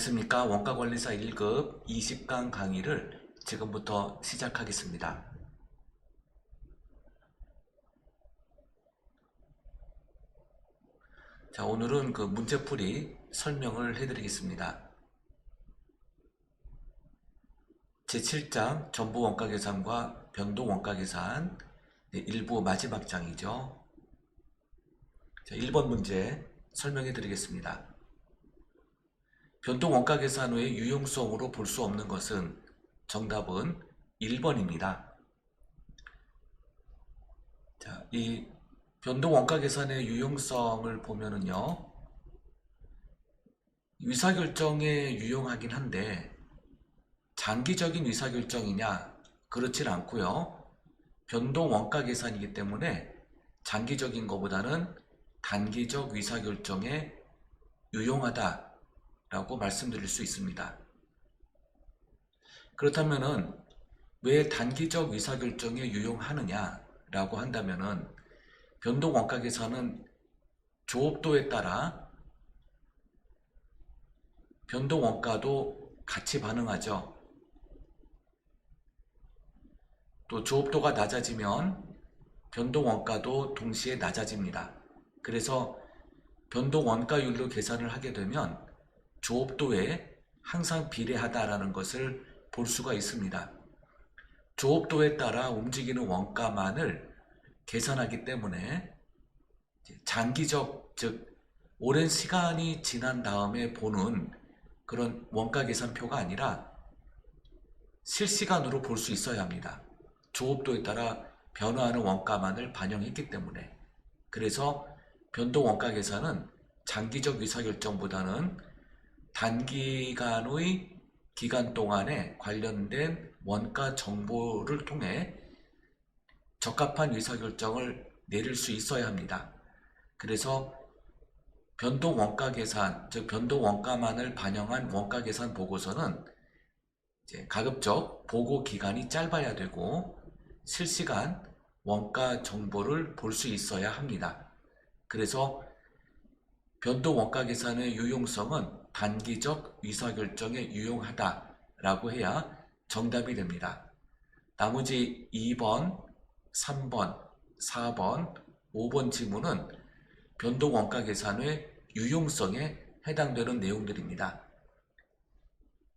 안녕하십니까. 원가관리사 1급 20강 강의를 지금부터 시작하겠습니다. 자, 오늘은 그 문제풀이 설명을 해드리겠습니다. 제7장 전부 원가 계산과 변동 원가 계산 네, 일부 마지막 장이죠. 자, 1번 문제 설명해 드리겠습니다. 변동 원가 계산 후의 유용성으로 볼 수 없는 것은 정답은 1번입니다. 자, 이 변동 원가 계산의 유용성을 보면은요. 의사결정에 유용하긴 한데 장기적인 의사결정이냐? 그렇진 않고요. 변동 원가 계산이기 때문에 장기적인 것보다는 단기적 의사결정에 유용하다 라고 말씀드릴 수 있습니다. 그렇다면은 왜 단기적 의사결정에 유용하느냐 라고 한다면은 변동 원가 계산은 조업도에 따라 변동 원가도 같이 반응하죠. 또 조업도가 낮아지면 변동 원가도 동시에 낮아집니다. 그래서 변동 원가율로 계산을 하게 되면 조업도에 항상 비례하다라는 것을 볼 수가 있습니다. 조업도에 따라 움직이는 원가만을 계산하기 때문에 장기적, 즉 오랜 시간이 지난 다음에 보는 그런 원가 계산표가 아니라 실시간으로 볼 수 있어야 합니다. 조업도에 따라 변화하는 원가만을 반영했기 때문에 그래서 변동 원가 계산은 장기적 의사결정보다는 단기간의 기간 동안에 관련된 원가 정보를 통해 적합한 의사결정을 내릴 수 있어야 합니다. 그래서 변동 원가 계산, 즉 변동 원가만을 반영한 원가 계산 보고서는 가급적 보고 기간이 짧아야 되고 실시간 원가 정보를 볼 수 있어야 합니다. 그래서 변동 원가 계산의 유용성은 단기적 의사결정에 유용하다라고 해야 정답이 됩니다. 나머지 2번, 3번, 4번, 5번 지문은 변동 원가 계산의 유용성에 해당되는 내용들입니다.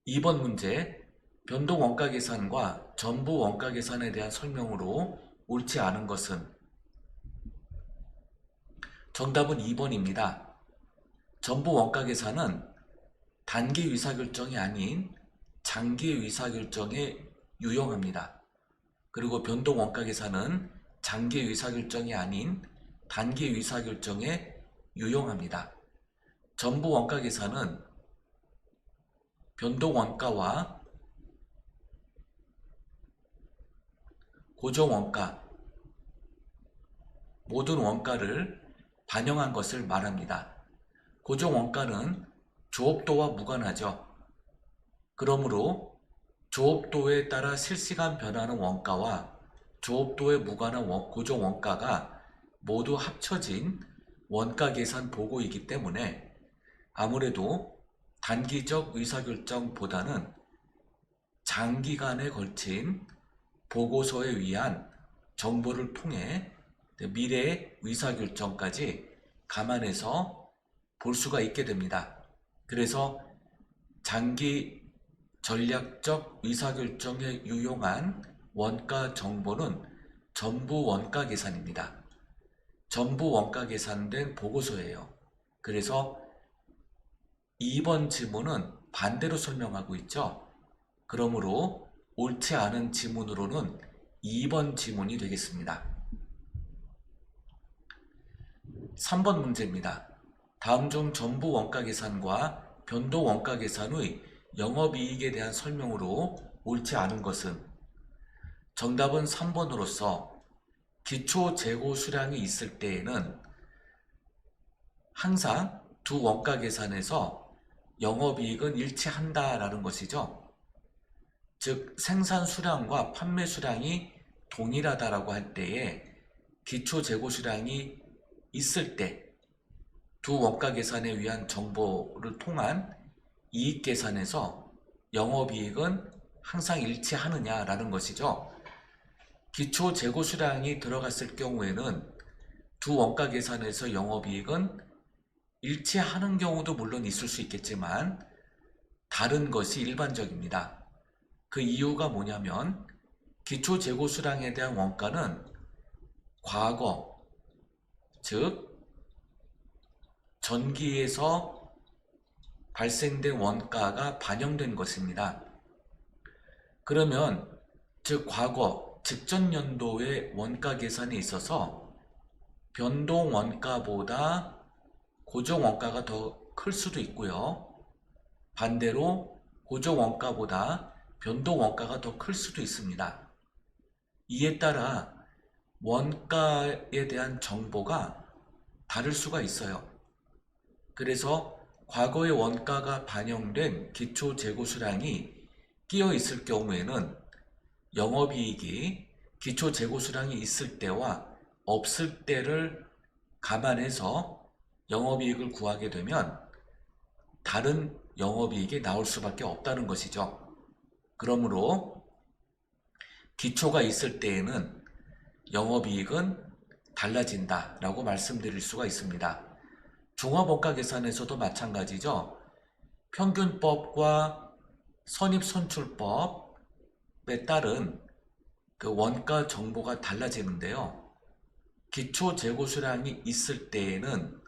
2번 문제 변동 원가 계산과 전부 원가 계산에 대한 설명으로 옳지 않은 것은 정답은 2번입니다. 전부 원가 계산은 단기 의사결정이 아닌 장기 의사결정에 유용합니다. 그리고 변동 원가 계산은 장기 의사결정이 아닌 단기 의사결정에 유용합니다. 전부 원가 계산은 변동 원가와 고정 원가 모든 원가를 반영한 것을 말합니다. 고정 원가는 조업도와 무관하죠. 그러므로 조업도에 따라 실시간 변하는 원가와 조업도에 무관한 원- 고정 원가가 모두 합쳐진 원가 계산 보고이기 때문에 아무래도 단기적 의사결정보다는 장기간에 걸친 보고서에 의한 정보를 통해 미래의 의사결정까지 감안해서 볼 수가 있게 됩니다. 그래서 장기 전략적 의사결정에 유용한 원가 정보는 전부 원가 계산입니다. 전부 원가 계산된 보고서예요. 그래서 2번 지문은 반대로 설명하고 있죠. 그러므로 옳지 않은 지문으로는 2번 지문이 되겠습니다. 3번 문제입니다. 다음 중 전부 원가 계산과 변동 원가 계산의 영업이익에 대한 설명으로 옳지 않은 것은 정답은 3번으로서 기초 재고 수량이 있을 때에는 항상 두 원가 계산에서 영업이익은 일치한다라는 것이죠. 즉 생산 수량과 판매 수량이 동일하다라고 할 때에 기초 재고 수량이 있을 때 두 원가 계산에 의한 정보를 통한 이익 계산에서 영업이익은 항상 일치하느냐라는 것이죠. 기초 재고 수량이 들어갔을 경우에는 두 원가 계산에서 영업이익은 일치하는 경우도 물론 있을 수 있겠지만 다른 것이 일반적입니다. 그 이유가 뭐냐면 기초 재고 수량에 대한 원가는 과거 즉 전기에서 발생된 원가가 반영된 것입니다. 그러면 즉 과거 직전 연도의 원가 계산에 있어서 변동 원가보다 고정 원가가 더 클 수도 있고요. 반대로 고정 원가보다 변동 원가가 더 클 수도 있습니다. 이에 따라 원가에 대한 정보가 다를 수가 있어요. 그래서 과거의 원가가 반영된 기초 재고 수량이 끼어 있을 경우에는 영업이익이 기초 재고 수량이 있을 때와 없을 때를 감안해서 영업이익을 구하게 되면 다른 영업이익이 나올 수밖에 없다는 것이죠. 그러므로 기초가 있을 때에는 영업이익은 달라진다 라고 말씀드릴 수가 있습니다. 종합원가 계산에서도 마찬가지죠. 평균법과 선입선출법에 따른 그 원가 정보가 달라지는데요. 기초 재고 수량이 있을 때에는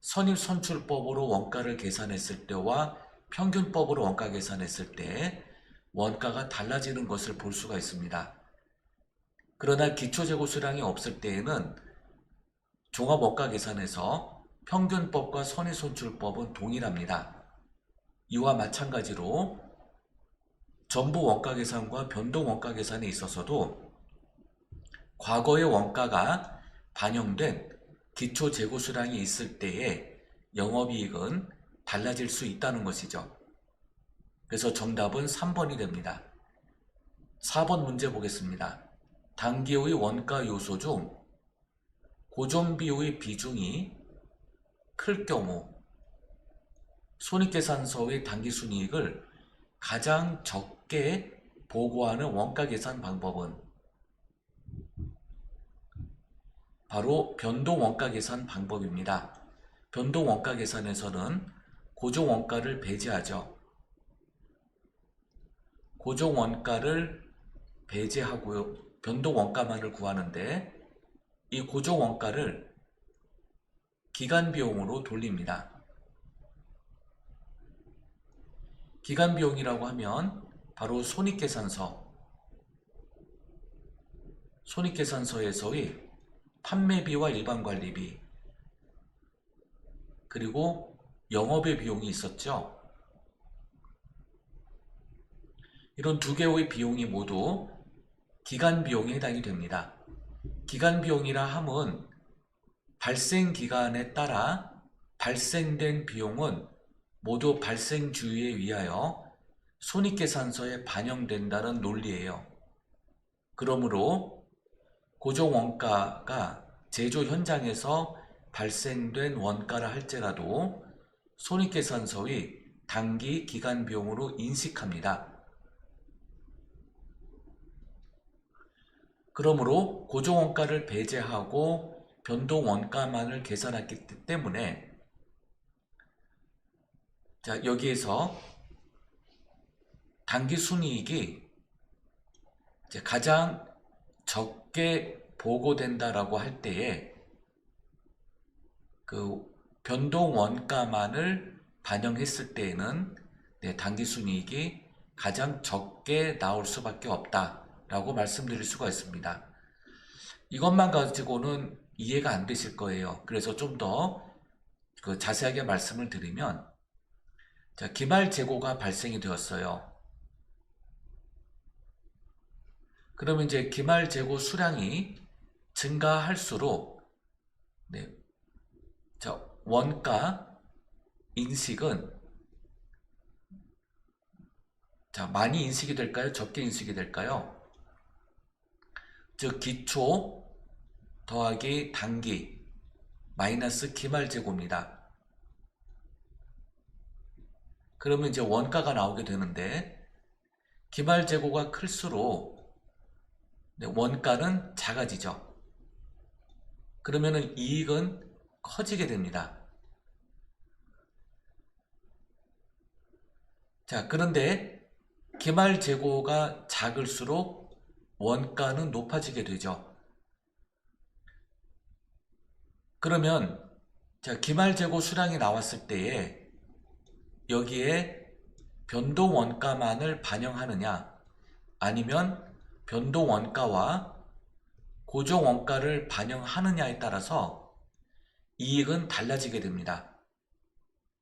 선입선출법으로 원가를 계산했을 때와 평균법으로 원가 계산했을 때 원가가 달라지는 것을 볼 수가 있습니다. 그러나 기초 재고 수량이 없을 때에는 종합 원가 계산에서 평균법과 선입선출법은 동일합니다. 이와 마찬가지로 전부 원가 계산과 변동 원가 계산에 있어서도 과거의 원가가 반영된 기초 재고 수량이 있을 때에 영업이익은 달라질 수 있다는 것이죠. 그래서 정답은 3번이 됩니다. 4번 문제 보겠습니다. 단기의 원가 요소 중 고정비의 비중이 클 경우 손익계산서의 단기순이익을 가장 적게 보고하는 원가 계산 방법은 바로 변동 원가 계산 방법입니다. 변동 원가 계산에서는 고정 원가를 배제하죠. 고정 원가를 배제하고요. 변동 원가만을 구하는데 이 고정 원가를 기간 비용으로 돌립니다. 기간 비용이라고 하면 바로 손익계산서 손익계산서에서의 판매비와 일반관리비 그리고 영업의 비용이 있었죠. 이런 두 개의 비용이 모두 기간 비용에 해당이 됩니다. 기간 비용이라 함은 발생 기간에 따라 발생된 비용은 모두 발생 주의에 위하여 손익계산서에 반영된다는 논리예요. 그러므로 고정 원가가 제조 현장에서 발생된 원가라 할지라도 손익계산서의 단기 기간 비용으로 인식합니다. 그러므로 고정 원가를 배제하고 변동 원가만을 계산했기 때문에 자 여기에서 단기 순이익이 가장 적게 보고된다라고 할 때에 그 변동 원가만을 반영했을 때에는 네, 단기 순이익이 가장 적게 나올 수밖에 없다라고 말씀드릴 수가 있습니다. 이것만 가지고는 이해가 안 되실 거예요. 그래서 좀 더 그 자세하게 말씀을 드리면 자, 기말 재고가 발생이 되었어요. 그러면 이제 기말 재고 수량이 증가할수록 네, 자, 원가 인식은 자, 많이 인식이 될까요? 적게 인식이 될까요? 즉 기초 더하기 단기 마이너스 기말 재고입니다. 그러면 이제 원가가 나오게 되는데 기말 재고가 클수록 네, 원가는 작아지죠. 그러면은 이익은 커지게 됩니다. 자, 그런데 기말 재고가 작을수록 원가는 높아지게 되죠. 그러면 자, 기말 재고 수량이 나왔을 때에 여기에 변동 원가만을 반영하느냐 아니면 변동 원가와 고정 원가를 반영하느냐에 따라서 이익은 달라지게 됩니다.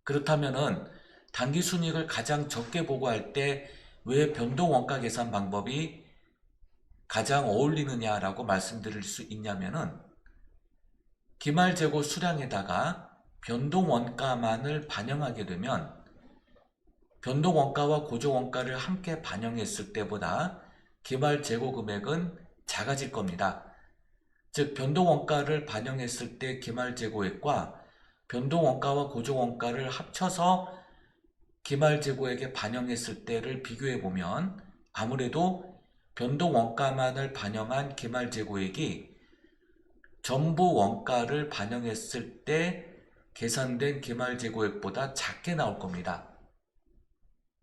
그렇다면은 단기 순이익을 가장 적게 보고할 때 왜 변동 원가 계산 방법이 가장 어울리느냐라고 말씀드릴 수 있냐면은 기말 재고 수량에다가 변동 원가만을 반영하게 되면 변동 원가와 고정 원가를 함께 반영했을 때보다 기말 재고 금액은 작아질 겁니다. 즉 변동 원가를 반영했을 때 기말 재고액과 변동 원가와 고정 원가를 합쳐서 기말 재고액에 반영했을 때를 비교해 보면 아무래도 변동 원가만을 반영한 기말 재고액이 전부 원가를 반영했을 때 계산된 기말 재고액보다 작게 나올 겁니다.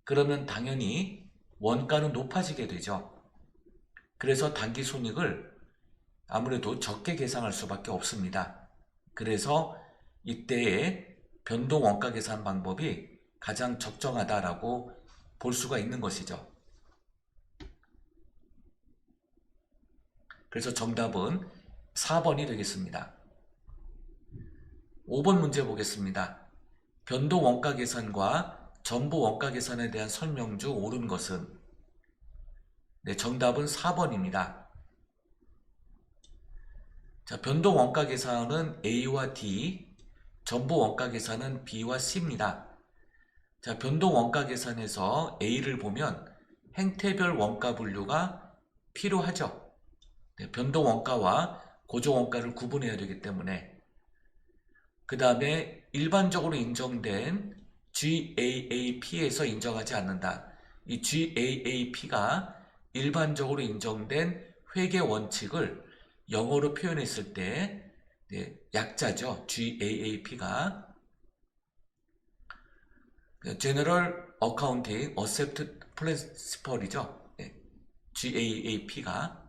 그러면 당연히 원가는 높아지게 되죠. 그래서 단기 손익을 아무래도 적게 계산할 수밖에 없습니다. 그래서 이때의 변동 원가 계산 방법이 가장 적정하다라고 볼 수가 있는 것이죠. 그래서 정답은 4번이 되겠습니다. 5번 문제 보겠습니다. 변동 원가 계산과 전부 원가 계산에 대한 설명 중 옳은 것은 네, 정답은 4번입니다. 자, 변동 원가 계산은 A와 D, 전부 원가 계산은 B와 C입니다. 자, 변동 원가 계산에서 A를 보면 행태별 원가 분류가 필요하죠. 네, 변동 원가와 고정 원가를 구분해야 되기 때문에 그 다음에 일반적으로 인정된 GAAP에서 인정하지 않는다. 이 GAAP가 일반적으로 인정된 회계 원칙을 영어로 표현했을 때 네, 약자죠. GAAP가 General Accounting Accepted Principle이죠. 네, GAAP가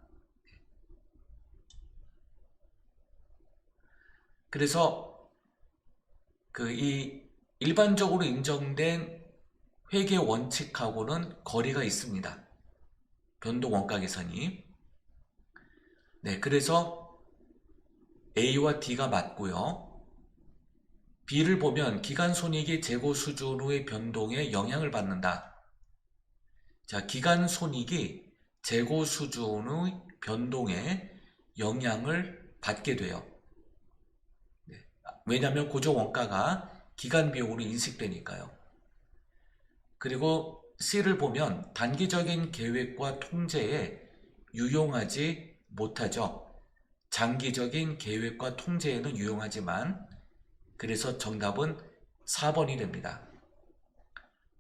그래서 그 이 일반적으로 인정된 회계 원칙하고는 거리가 있습니다. 변동 원가 계산이. 네, 그래서 A와 D가 맞고요. B를 보면 기간 손익이 재고 수준 후의 변동에 영향을 받는다. 자, 기간 손익이 재고 수준의 변동에 영향을 받게 돼요. 네, 왜냐하면 고정 원가가 기간 비용으로 인식되니까요. 그리고 C를 보면 단기적인 계획과 통제에 유용하지 못하죠. 장기적인 계획과 통제에는 유용하지만 그래서 정답은 4번이 됩니다.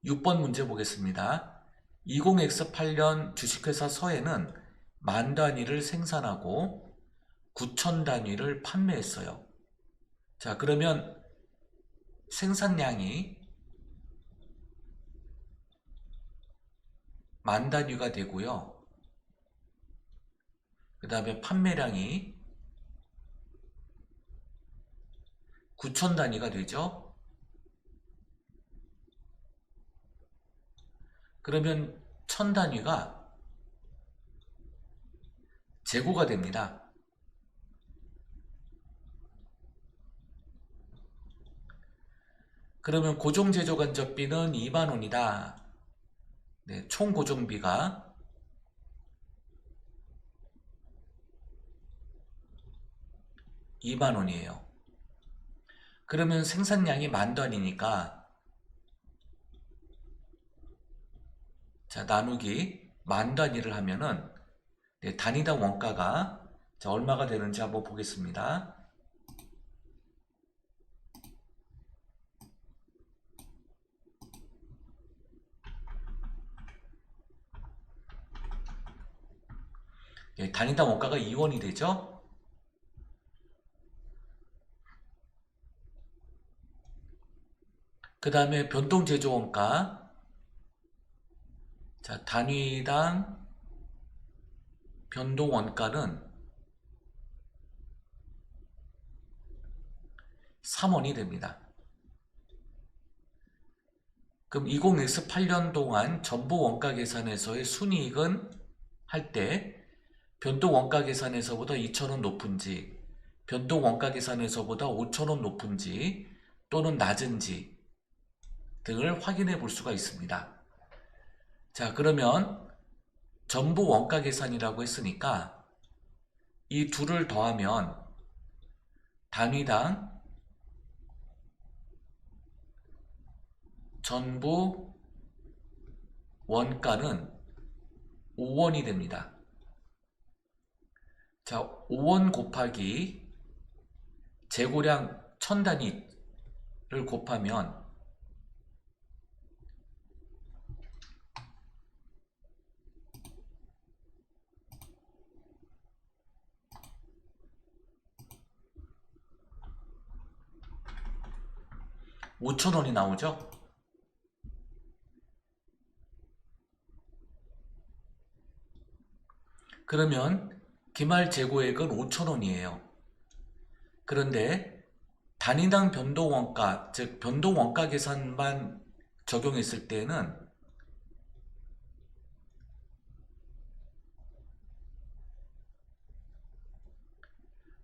6번 문제 보겠습니다. 20X8년 주식회사 서해는 만 단위를 생산하고 9천 단위를 판매했어요. 자, 그러면 생산량이 만 단위가 되고요. 그 다음에 판매량이 9천 단위가 되죠. 그러면 천 단위가 재고가 됩니다. 그러면 고정제조 간접비는 2만원이다. 네, 총 고정비가 2만원이에요. 그러면 생산량이 만 단위니까 자 나누기 만 단위를 하면은 네, 단위당 원가가 자 얼마가 되는지 한번 보겠습니다. 예, 단위당 원가가 2원이 되죠. 그 다음에 변동 제조 원가. 자, 단위당 변동 원가는 3원이 됩니다. 그럼 20X8년 동안 전부 원가 계산에서의 순이익은 할 때 변동 원가 계산에서보다 2,000원 높은지, 변동 원가 계산에서보다 5,000원 높은지 또는 낮은지 등을 확인해 볼 수가 있습니다. 자, 그러면 전부 원가 계산이라고 했으니까 이 둘을 더하면 단위당 전부 원가는 5원이 됩니다. 자, 5원 곱하기 재고량 1000단위를 곱하면 오천 원이 나오죠? 그러면 기말 재고액은 5,000원이에요. 그런데 단위당 변동원가, 즉 변동원가 계산만 적용했을 때는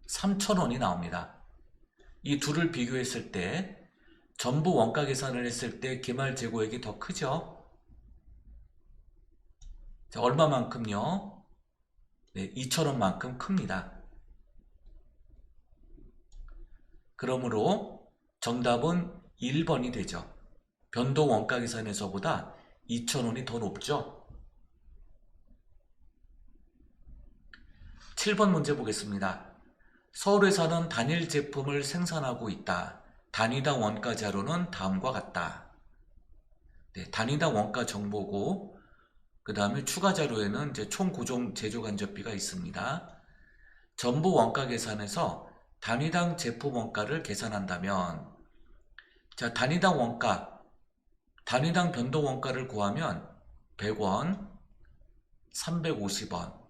(3,000원이) 나옵니다. 이 둘을 비교했을 때 전부 원가 계산을 했을 때 기말 재고액이 더 크죠? 자, 얼마만큼요? 네, 2,000원만큼 큽니다. 그러므로 정답은 1번이 되죠. 변동 원가 계산에서보다 2,000원이 더 높죠. 7번 문제 보겠습니다. 서울에서는 단일 제품을 생산하고 있다. 단위당 원가 자료는 다음과 같다. 네, 단위당 원가 정보고 그 다음에 추가 자료에는 이제 총 고정 제조 간접비가 있습니다. 전부 원가 계산에서 단위당 제품 원가를 계산한다면 자 단위당 원가 단위당 변동 원가를 구하면 100원 350원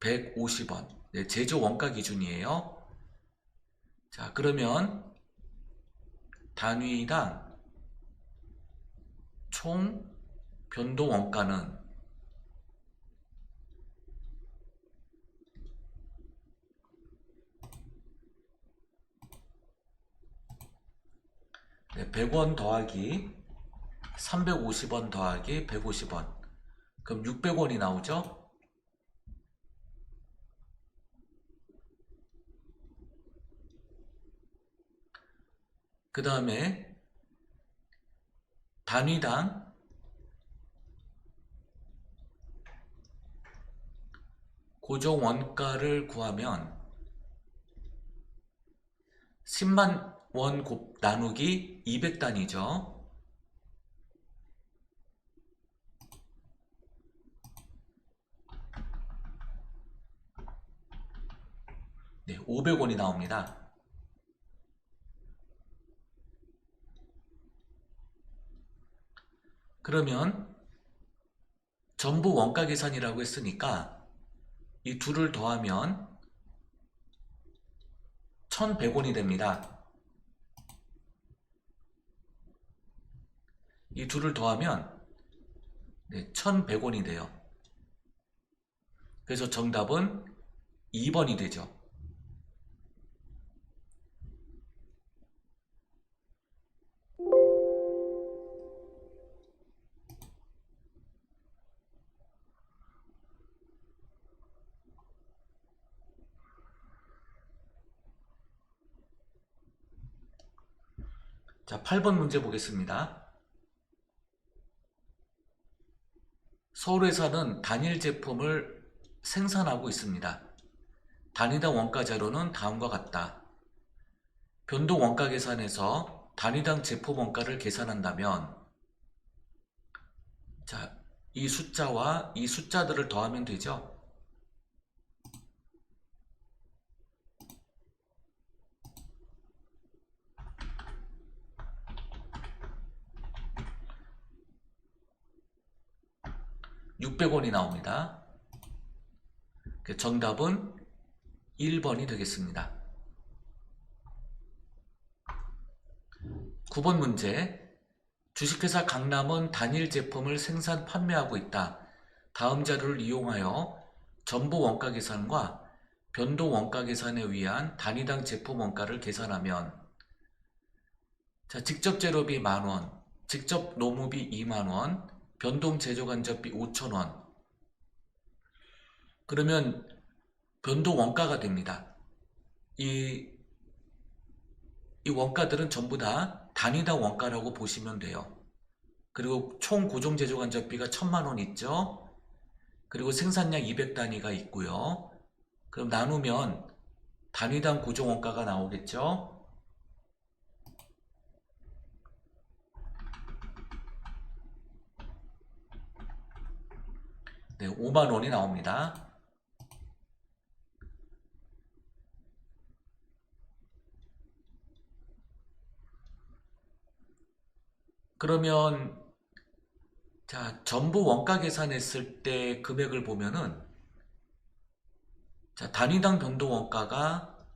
150원 네, 제조 원가 기준이에요. 자 그러면 단위당 총 변동 원가는 네, 100원 더하기 350원 더하기 150원 그럼 600원이 나오죠? 그 다음에 단위당 고정 원가를 구하면 10만 원 곱 나누기 200단위죠. 네, 500원이 나옵니다. 그러면 전부 원가 계산이라고 했으니까 이 둘을 더하면 1100원이 됩니다. 이 둘을 더하면 네, 1100원이 돼요. 그래서 정답은 2번이 되죠. 자, 8번 문제 보겠습니다. 서울에서는 단일 제품을 생산하고 있습니다. 단위당 원가 자료는 다음과 같다. 변동 원가 계산에서 단위당 제품 원가를 계산한다면 자, 이 숫자와 이 숫자들을 더하면 되죠. 600원이 나옵니다. 그 정답은 1번이 되겠습니다. 9번 문제. 주식회사 강남은 단일 제품을 생산 판매하고 있다. 다음 자료를 이용하여 전부 원가 계산과 변동 원가 계산에 의한 단위당 제품 원가를 계산하면 자, 직접 재료비 만원, 직접 노무비 2만원, 변동 제조 간접비 5천원. 그러면 변동 원가가 됩니다. 이, 이 원가들은 전부 다 단위당 원가라고 보시면 돼요. 그리고 총 고정 제조 간접비가 1000만 원 있죠. 그리고 생산량 200단위가 있고요. 그럼 나누면 단위당 고정 원가가 나오겠죠. 네, 5만 원이 나옵니다. 그러면 자, 전부 원가 계산했을 때 금액을 보면은 자, 단위당 변동 원가가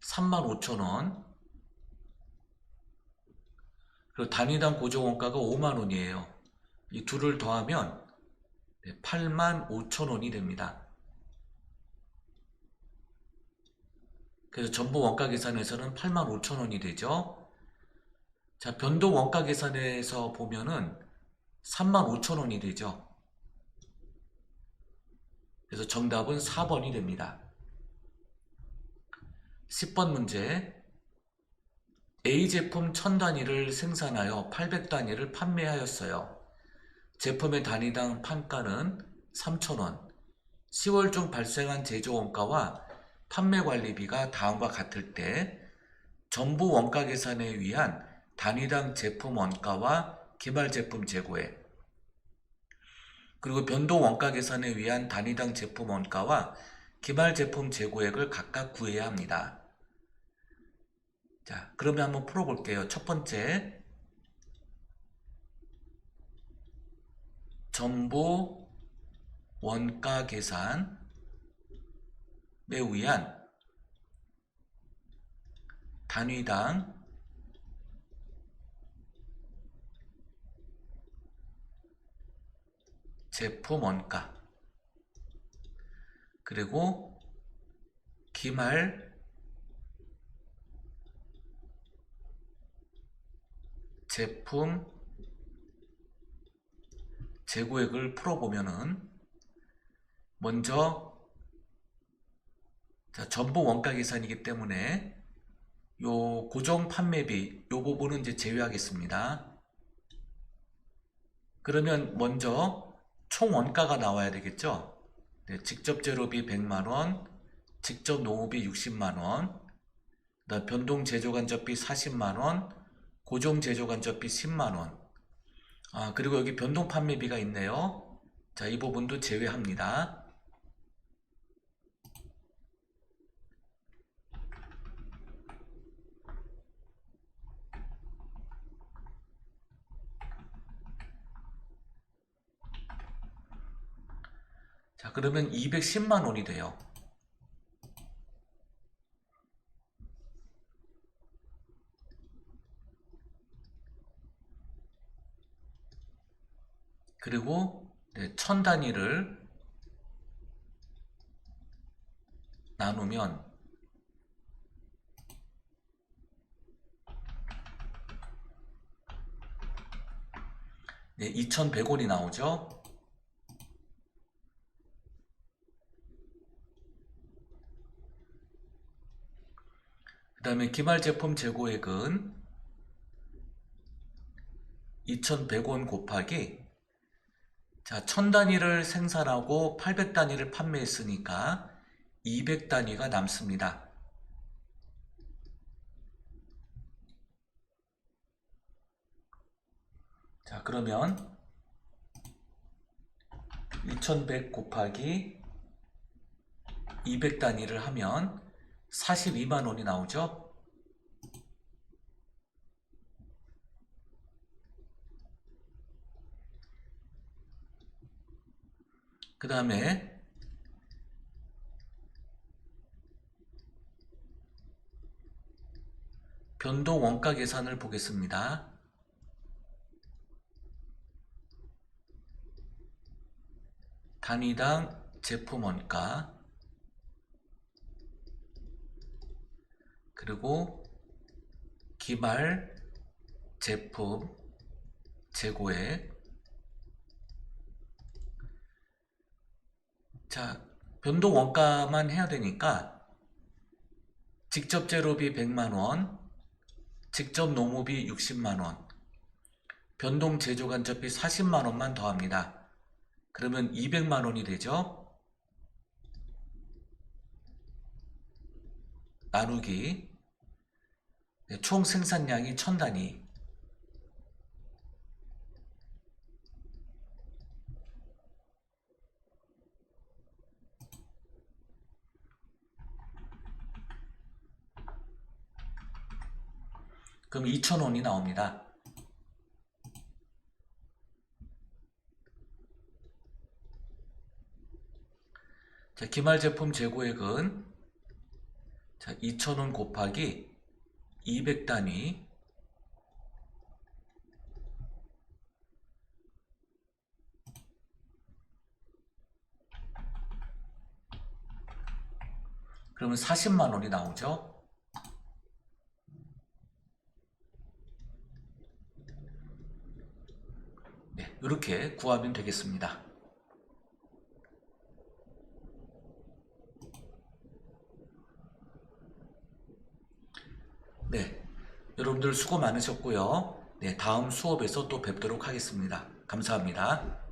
35,000원. 그리고 단위당 고정 원가가 5만 원이에요. 이 둘을 더하면 8만 5천 원이 됩니다. 그래서 전부 원가 계산에서는 8만 5천 원이 되죠. 자, 변동 원가 계산에서 보면은 3만 5천 원이 되죠. 그래서 정답은 4번이 됩니다. 10번 문제. A 제품 1000단위를 생산하여 800단위를 판매하였어요. 제품의 단위당 판가는 3,000원. 10월 중 발생한 제조 원가와 판매 관리비가 다음과 같을 때 전부 원가 계산에 위한 단위당 제품 원가와 기말 제품 재고액 그리고 변동 원가 계산에 위한 단위당 제품 원가와 기말 제품 재고액을 각각 구해야 합니다. 자, 그러면 한번 풀어볼게요. 첫 번째, 전부 원가 계산에 의한 단위당 제품 원가. 그리고 기말 제품 재고액을 풀어보면은 먼저 자, 전부 원가 계산이기 때문에 요 고정 판매비 요 부분은 이제 제외하겠습니다. 그러면 먼저 총 원가가 나와야 되겠죠? 네, 직접 재료비 100만원, 직접 노무비 60만원, 그다음 변동 제조 간접비 40만원, 고정 제조 간접비 10만원. 아, 그리고 여기 변동 판매비가 있네요. 자, 이 부분도 제외합니다. 자, 그러면 210만 원이 돼요. 그리고 네, 천 단위를 나누면 네, 2,100원이 나오죠. 그 다음에 기말 제품 재고액은 2,100원 곱하기 자, 1000단위를 생산하고 800단위를 판매했으니까 200단위가 남습니다. 자, 그러면 2100 곱하기 200단위를 하면 42만원이 나오죠? 그 다음에 변동 원가 계산을 보겠습니다. 단위당 제품 원가 그리고 기말 제품 재고액 자 변동 원가만 해야 되니까 직접 재료비 100만원 직접 노무비 60만원 변동 제조 간접비 40만원만 더합니다. 그러면 200만원이 되죠? 나누기. 네, 총 생산량이 1000단위 그럼 2,000원이 나옵니다. 자, 기말 제품 재고액은 자, 2,000원 곱하기 200단위 그러면 40만 원이 나오죠. 네, 이렇게 구하면 되겠습니다. 네, 여러분들 수고 많으셨고요. 네, 다음 수업에서 또 뵙도록 하겠습니다. 감사합니다.